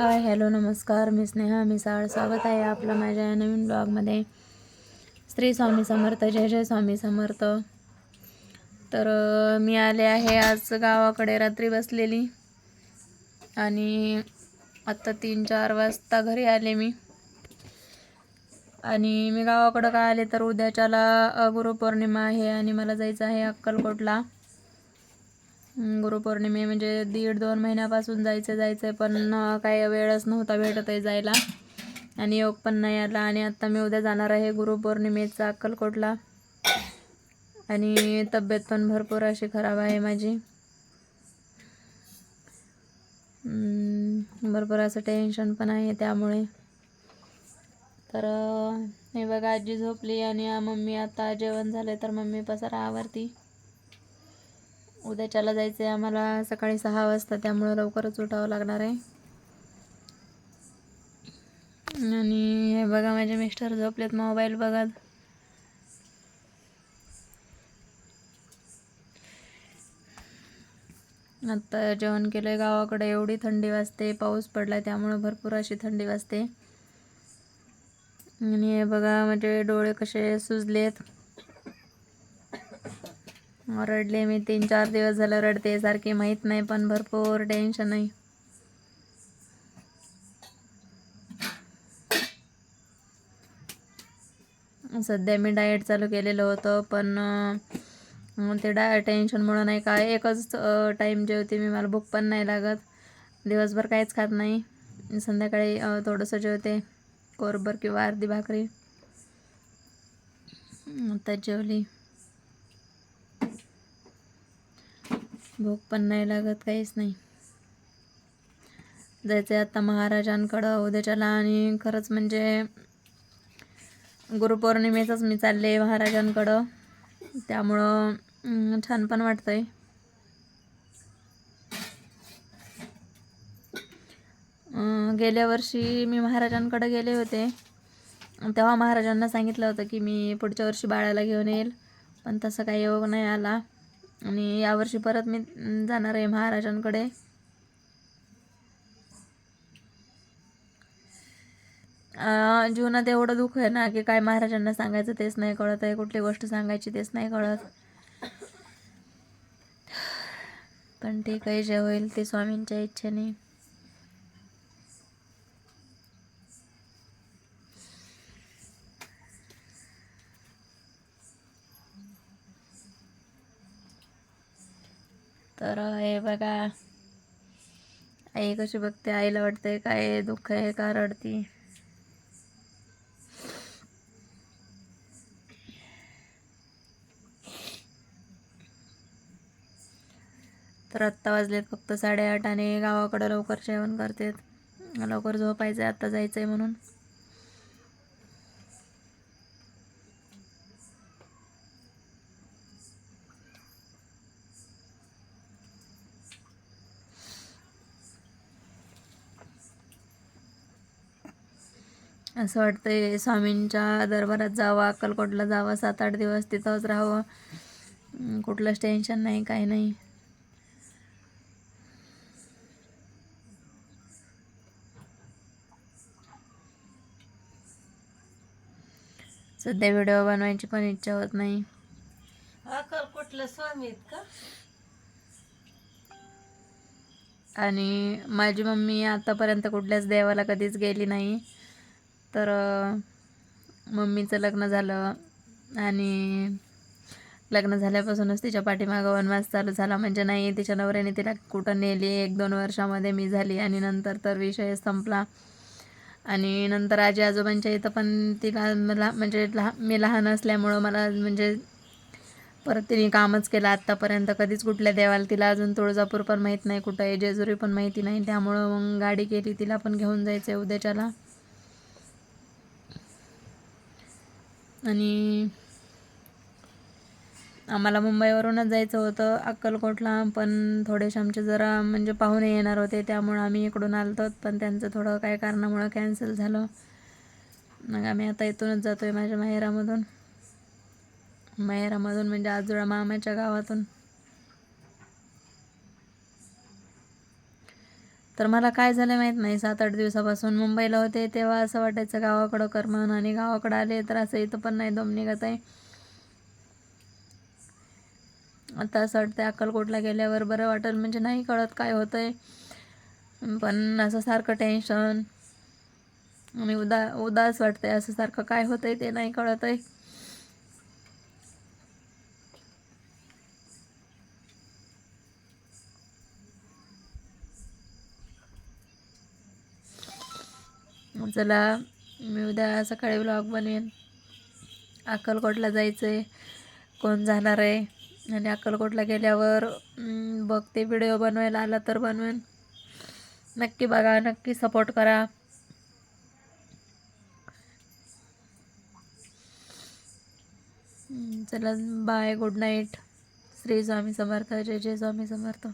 Hi hello नमस्कार. मी स्नेहा मिसाळ स्वागत आहे आपलं माझ्या या नवीन ब्लॉगमध्ये. श्री स्वामी समर्थ जय जय स्वामी समर्थ. तर मी आले आहे आज गावाकडे. रात्री बसलेली. आणि आत्ता तीन चार वाजता घरी आले मी. आणि मी गावाकडं का आले तर उद्याच्याला गुरुपौर्णिमा आहे आणि मला जायचं आहे अक्कलकोटला. गुरुपौर्णिमे म्हणजे दीड दोन महिन्यापासून जायचं जायचं पण काही वेळच नव्हता भेटत आहे जायला. आणि योग पण नाही आला आणि आत्ता मी उद्या जाणार आहे गुरुपौर्णिमेचा अक्कलकोटला. आणि तब्येत पण भरपूर अशी खराब आहे माझी. भरपूर असं टेन्शन पण आहे त्यामुळे. तर हे बघा आजी झोपली आणि मम्मी आता जेवण झालं तर मम्मी पसारा आवरती. उद्याच्याला जायचं आहे आम्हाला सकाळी सहा वाजता त्यामुळं लवकरच उठावं लागणार आहे. आणि हे बघा माझे मिस्टर झोपलेत मोबाईल बघा आत्ता जेवण केलंय गावाकडे एवढी थंडी वाजते पाऊस पडलाय त्यामुळं भरपूर अशी थंडी वाजते. आणि हे बघा म्हणजे डोळे कसे सुजलेत. रडले मी तीन चार दिवस झालं रडते सारखी माहीत नाही पण भरपूर टेन्शन आहे. सध्या मी डाएट चालू केलेलं होतं पण ते डाय टेन्शनमुळं नाही का एकच टाईम जेवते मी मला भूक पण नाही लागत. दिवसभर काहीच खात नाही. संध्याकाळी थोडंसं जेवते कोरभर किंवा अर्धी भाकरी. आता जेवली. भूक पण नाही लागत काहीच नाही. जायचं आहे आता महाराजांकडं उद्याच्याला आणि खरंच म्हणजे गुरुपौर्णिमेचंच मी चालले महाराजांकडं. त्यामुळं छान पण वाटतंय. आहे गेल्या वर्षी मी महाराजांकडे गेले होते. तेव्हा महाराजांना सांगितलं होतं की मी पुढच्या वर्षी बाळाला घेऊन येईल पण तसं काही योग नाही आला. आणि यावर्षी परत मी जाणार आहे महाराजांकडे. जीवनात एवढं दुःख आहे ना की काय महाराजांना सांगायचं तेच नाही कळत आहे कुठली गोष्ट सांगायची तेच नाही कळत. पण ठीक आहे जे होईल ते स्वामींच्या इच्छेने. तर हे बघा. आई कशी बघते? आईला वाटते काय दुःख आहे का रडती? तर आत्ता वाजलेत फक्त साडेआठ आणि गावाकडं लवकर जेवण करतात. लवकर झोपायचं आहे आत्ता जायचं आहे म्हणून. असं वाटतंय स्वामींच्या दरबारात जावं अक्कलकोटला जावं सात आठ दिवस तिथंच राहावं. कुठलंच टेन्शन नाही काही नाही. सध्या व्हिडिओ बनवायची पण इच्छा होत नाही. अक्कलकोटला स्वामी आहेत का? आणि माझी मम्मी आतापर्यंत कुठल्याच देवाला कधीच गेली नाही. तर मम्मीचं लग्न झालं आणि लग्न झाल्यापासूनच तिच्या पाठीमागं वनवास चालू झाला. म्हणजे नाही तिच्या नवऱ्याने तिला कुठं नेली? एक दोन वर्षामध्ये मी झाली आणि नंतर तर विषय संपला. आणि नंतर आजी आजोबांच्या इथं पण तिला मला म्हणजे लहा मी लहान असल्यामुळं मला म्हणजे परत तिने कामच केलं. आत्तापर्यंत कधीच कुठल्या देवाला तिला अजून तुळजापूर पण माहीत नाही कुठं आहे जेजुरी पण माहिती नाही. त्यामुळं मग गाडी केली तिला पण घेऊन जायचं आहे उद्याच्याला. आणि आम्हाला मुंबईवरूनच जायचं होतं अक्कलकोटला पण थोडेसे आमचे जरा म्हणजे पाहुणे येणार होते त्यामुळं आम्ही इकडून आलतो पण त्यांचं थोडं काय कारणामुळं कॅन्सल झालं. मग आम्ही आता इथूनच जातो आहे माझ्या माहेरामधून. माहेरामधून म्हणजे आजोळा मामाच्या गावातून. तर मला काय झालं माहीत नाही. सात आठ दिवसापासून मुंबईला होते. तेव्हा असं वाटायचं गावाकडं करमन आणि गावाकडं आले तर असं इथं पण नाही दम निघत आहे. आता असं वाटतं अक्कलकोटला गेल्यावर बरं वाटेल. म्हणजे नाही कळत काय होतं आहे पण असं सारखं टेन्शन आणि उदा उदास वाटतंय. असं सारखं काय होतंय ते नाही कळत आहे चला मी उद्या सकाळी ब्लॉग बनवेन अक्कलकोटला जायचं आहे कोण जाणार आहे? आणि अक्कलकोटला गेल्यावर बघते व्हिडिओ बनवायला आला तर बनवेन. नक्की बघा नक्की सपोर्ट करा. चला bye good night Shri Swami Samarth जय जय स्वामी समर्थ.